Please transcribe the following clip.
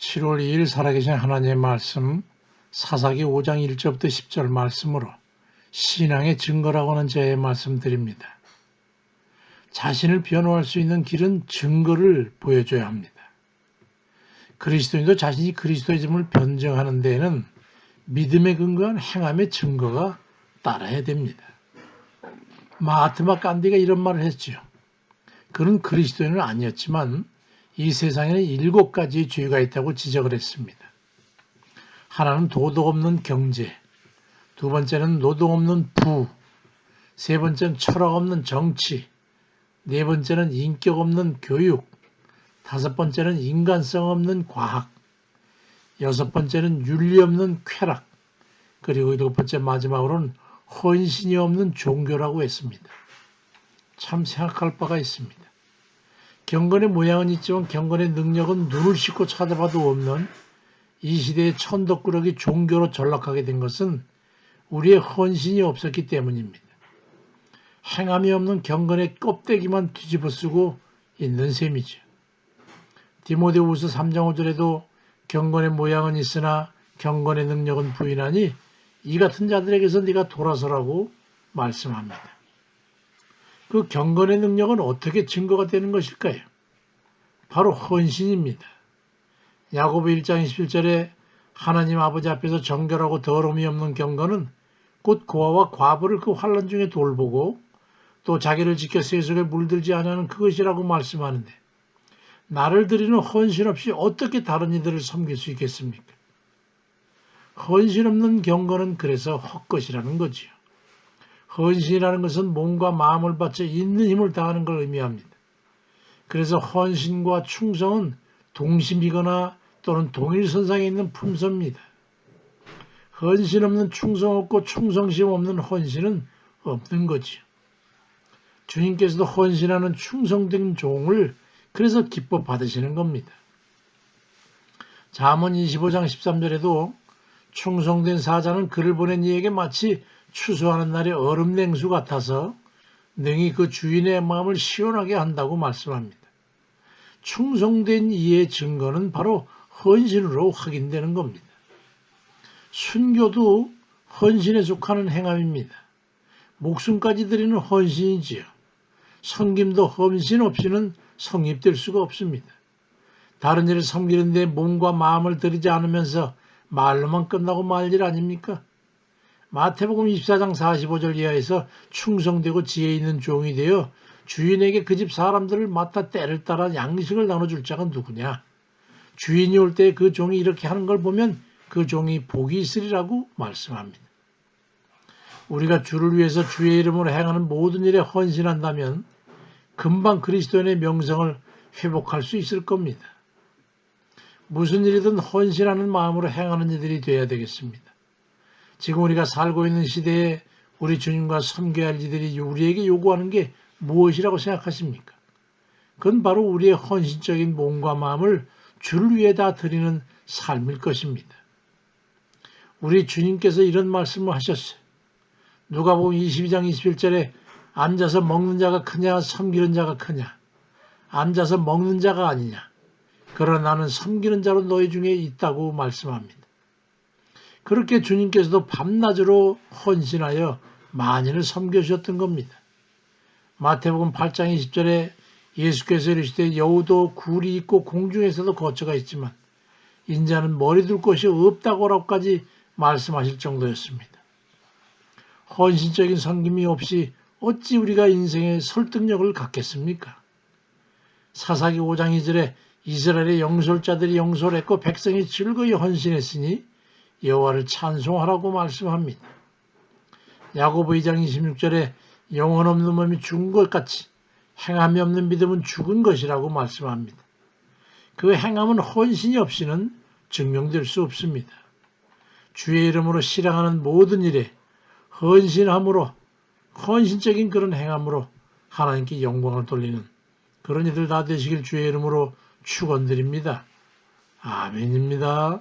7월 2일 살아계신 하나님의 말씀 사사기 5장 1절부터 10절 말씀으로 신앙의 증거라고 하는 제의 말씀드립니다. 자신을 변호할 수 있는 길은 증거를 보여줘야 합니다. 그리스도인도 자신이 그리스도의점을 변증하는 데에는 믿음에 근거한 행함의 증거가 따라야 됩니다. 마하트마 간디가 이런 말을 했죠. 그는 그리스도인은 아니었지만 이 세상에는 일곱 가지의 죄가 있다고 지적을 했습니다. 하나는 도덕 없는 경제, 두 번째는 노동 없는 부, 세 번째는 철학 없는 정치, 네 번째는 인격 없는 교육, 다섯 번째는 인간성 없는 과학, 여섯 번째는 윤리 없는 쾌락, 그리고 일곱 번째 마지막으로는 헌신이 없는 종교라고 했습니다. 참 생각할 바가 있습니다. 경건의 모양은 있지만 경건의 능력은 눈을 씻고 찾아봐도 없는 이 시대의 천덕꾸러기 종교로 전락하게 된 것은 우리의 헌신이 없었기 때문입니다. 행함이 없는 경건의 껍데기만 뒤집어 쓰고 있는 셈이죠. 디모데후서 3장 5절에도 경건의 모양은 있으나 경건의 능력은 부인하니 이 같은 자들에게서 네가 돌아서라고 말씀합니다. 그 경건의 능력은 어떻게 증거가 되는 것일까요? 바로 헌신입니다. 야고보 1장 27절에 하나님 아버지 앞에서 정결하고 더러움이 없는 경건은 곧 고아와 과부를 그 환란 중에 돌보고 또 자기를 지켜 세속에 물들지 않는 그것이라고 말씀하는데 나를 드리는 헌신 없이 어떻게 다른 이들을 섬길 수 있겠습니까? 헌신 없는 경건은 그래서 헛것이라는 거지요. 헌신이라는 것은 몸과 마음을 바쳐 있는 힘을 다하는 걸 의미합니다. 그래서 헌신과 충성은 동심이거나 또는 동일선상에 있는 품성입니다. 헌신 없는 충성 없고 충성심 없는 헌신은 없는 거지요. 주님께서도 헌신하는 충성된 종을 그래서 기뻐 받으시는 겁니다. 잠언 25장 13절에도 충성된 사자는 그를 보낸 이에게 마치 추수하는 날의 얼음 냉수 같아서 능히 그 주인의 마음을 시원하게 한다고 말씀합니다. 충성된 이의 증거는 바로 헌신으로 확인되는 겁니다. 순교도 헌신에 속하는 행함입니다. 목숨까지 드리는 헌신이지요. 성김도 헌신 없이는 성립될 수가 없습니다. 다른 일을 섬기는데 몸과 마음을 들이지 않으면서 말로만 끝나고 말 일 아닙니까? 마태복음 24장 45절 이하에서 충성되고 지혜 있는 종이 되어 주인에게 그 집 사람들을 맡아 때를 따라 양식을 나눠줄 자가 누구냐? 주인이 올 때 그 종이 이렇게 하는 걸 보면 그 종이 복이 있으리라고 말씀합니다. 우리가 주를 위해서 주의 이름으로 행하는 모든 일에 헌신한다면 금방 그리스도인의 명성을 회복할 수 있을 겁니다. 무슨 일이든 헌신하는 마음으로 행하는 이들이 되어야 되겠습니다. 지금 우리가 살고 있는 시대에 우리 주님과 섬겨야 할 이들이 우리에게 요구하는 게 무엇이라고 생각하십니까? 그건 바로 우리의 헌신적인 몸과 마음을 주를 위해 다 드리는 삶일 것입니다. 우리 주님께서 이런 말씀을 하셨어요. 누가 보면 22장 21절에 앉아서 먹는 자가 크냐 섬기는 자가 크냐 앉아서 먹는 자가 아니냐 그러나 나는 섬기는 자로 너희 중에 있다고 말씀합니다. 그렇게 주님께서도 밤낮으로 헌신하여 만인을 섬겨주셨던 겁니다. 마태복음 8장 20절에 예수께서 이르시되 여우도 굴이 있고 공중에서도 거처가 있지만 인자는 머리 둘 곳이 없다고라고까지 말씀하실 정도였습니다. 헌신적인 섬김이 없이 어찌 우리가 인생의 설득력을 갖겠습니까? 사사기 5장 2절에 이스라엘의 영솔자들이 영솔 했고 백성이 즐거이 헌신했으니 여호와를 찬송하라고 말씀합니다. 야고보 2장 26절에 영혼 없는 몸이 죽은 것 같이 행함이 없는 믿음은 죽은 것이라고 말씀합니다. 그 행함은 헌신이 없이는 증명될 수 없습니다. 주의 이름으로 실행하는 모든 일에 헌신함으로 헌신적인 그런 행함으로 하나님께 영광을 돌리는 그런 이들 다 되시길 주의 이름으로 축원드립니다. 아멘입니다.